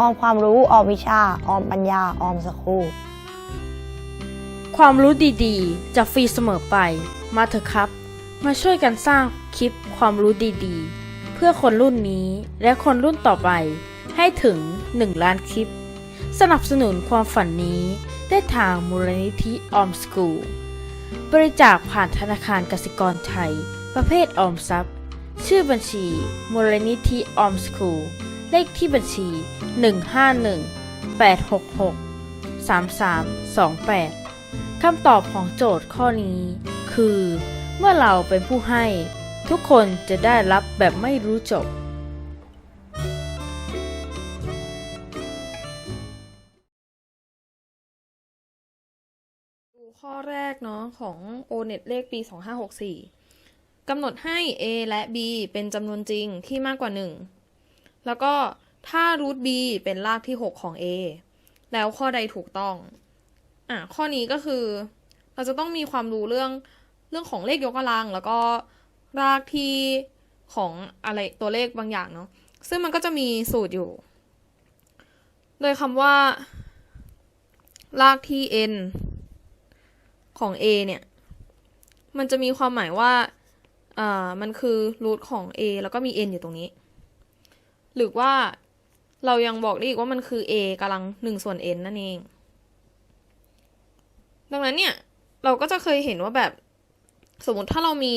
ออมความรู้ออมวิชาออมปัญญาออมสคูลความรู้ดีๆ จะฟรีเสมอไป มาเถอะครับ มาช่วยกันสร้างคลิปความรู้ดีๆ เพื่อคนรุ่นนี้และคนรุ่นต่อไป ให้ถึง 1 ล้านคลิป สนับสนุนความฝันนี้ได้ทางมูลนิธิออมสกูลบริจาคผ่านธนาคารกสิกรไทย ประเภทออมทรัพย์ ชื่อบัญชีมูลนิธิออมสกูล เลขที่บัญชี 151 866 3328 คำตอบของโจทย์ข้อนี้ คือ เมื่อเราเป็นผู้ให้ ทุกคนจะได้รับแบบไม่รู้จบดูข้อแรกเนาะของ O-NET เลขปี 2564กำหนดให้ A และ B เป็นจำนวนจริงที่มากกว่า 1 แล้วก็ถ้า root B เป็นรากที่ 6 ของ A แล้วข้อใดถูกต้อง อะข้อนี้ก็คือ เราจะต้องมีความรู้เรื่องเรื่องของเลขยกกำลัง แล้วก็รากที่ของอะไรตัวเลขบางอย่างเนาะ ซึ่งมันก็จะมีสูตรอยู่ โดยคำว่า รากที่ n ของ a เนี่ย มันจะมีความหมายว่า อ่า มันคือรูทของ a แล้วก็มี n อยู่ตรงนี้ หรือว่าเรายังบอกได้อีกว่ามันคือ a กำลังหนึ่งส่วน n นั่นเอง ดังนั้นเนี่ย เราก็จะเคยเห็นว่าแบบสมมติถ้าเรามี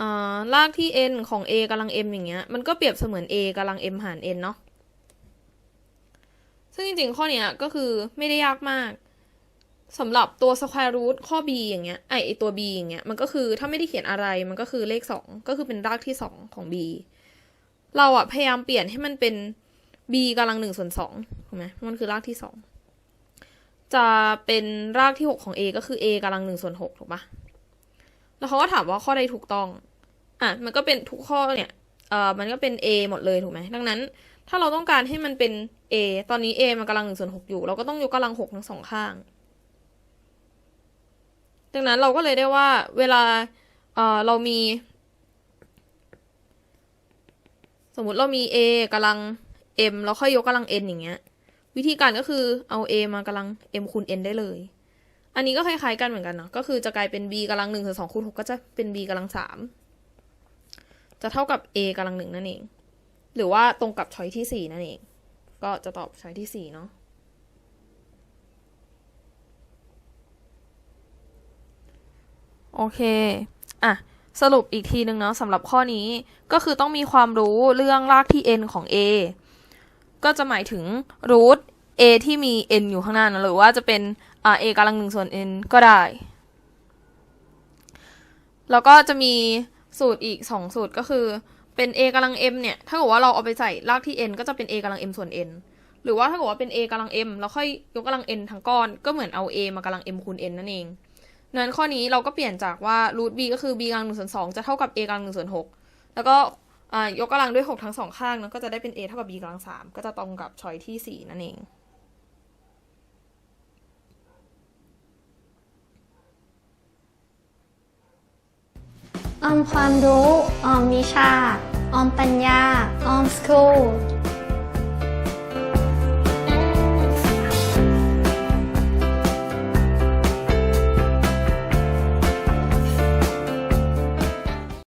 อ่ารากที่ n ของ a กำลัง m อย่างเงี้ย มันก็เปรียบเสมือน a กำลัง m หาร n เนาะ ซึ่งจริงๆ ข้อเนี้ยก็คือไม่ได้ยากมากสำหรับตัว square root ข้อ b อย่างเงี้ย ไอไอตัว b อย่างเงี้ย มันก็คือถ้าไม่ได้เขียนอะไร มันก็คือเลขสองก็คือเป็นรากที่สองของ b เราอะพยายามเปลี่ยนให้มันเป็น b กำลังหนึ่งส่วนสองถูกไหมมันคือรากที่สองจะเป็นรากที่หกของ a ก็คือ a กำลังหนึ่งส่วนหกถูกปะแล้วเขาก็ถามว่าข้อใดถูกต้อง อะ มันก็เป็นทุกข้อเนี่ยเอ่อมันก็เป็น a หมดเลยถูกไหมดังนั้น ถ้าเราต้องการให้มันเป็น a ตอนนี้ a มันกำลังหนึ่งส่วนหกอยู่ เราก็ต้องยกกำลังหกทั้งสองข้าง ดังนั้นเราก็เลยได้ว่าเวลาเอ่อเรามี สมมุติเรามี a กำลัง m แล้วค่อยยกกำลัง n อย่างเงี้ย วิธีการก็คือเอา a มากำลัง m คูณ n ได้เลย อันนี้ก็คล้ายๆกันเหมือนกันเนาะก็คือจะกลายเป็น b กำลังหนึ่งส่วนสองคูณหกก็จะเป็น b กำลังสามจะเท่ากับ a กำลังหนึ่งนั่นเอง หรือว่าตรงกับช้อยที่สี่นั่นเอง ก็จะตอบช้อยที่สี่เนาะโอเค อะ สรุปอีกทีนึงเนาะสำหรับข้อนี้ก็คือต้องมีความรู้เรื่องรากที่ n ของ a ก็จะหมายถึง root a ที่มี n อยู่ข้างหน้านะหรือว่าจะเป็น a กำลังหนึ่งส่วน n ก็ได้ แล้วก็จะมีสูตรอีก 2 สูตรก็คือเป็น a กำลัง m เนี่ย ถ้าเกิดว่าเราเอาไปใส่รากที่ n ก็จะเป็น a กำลัง m ส่วน n หรือว่าถ้าเกิดว่าเป็น a กำลัง m แล้วค่อยยกกำลัง n ทั้งก้อน ก็เหมือนเอา a มากำลัง m คูณ n นั่นเอง นั้นข้อนี้เราก็เปลี่ยนจากว่า root b ก็คือ b กำลังหนึ่งส่วนสองจะเท่ากับ a กำลังหนึ่งส่วนหกแล้วก็ยกกำลังด้วยหกทั้งสองข้างนะก็จะได้เป็น a เท่ากับ b กำลังสามก็จะตรงกับช้อยที่สี่นั่นเอง ออมความรู้ ออมวิชา ออมปัญญา ออมสคูล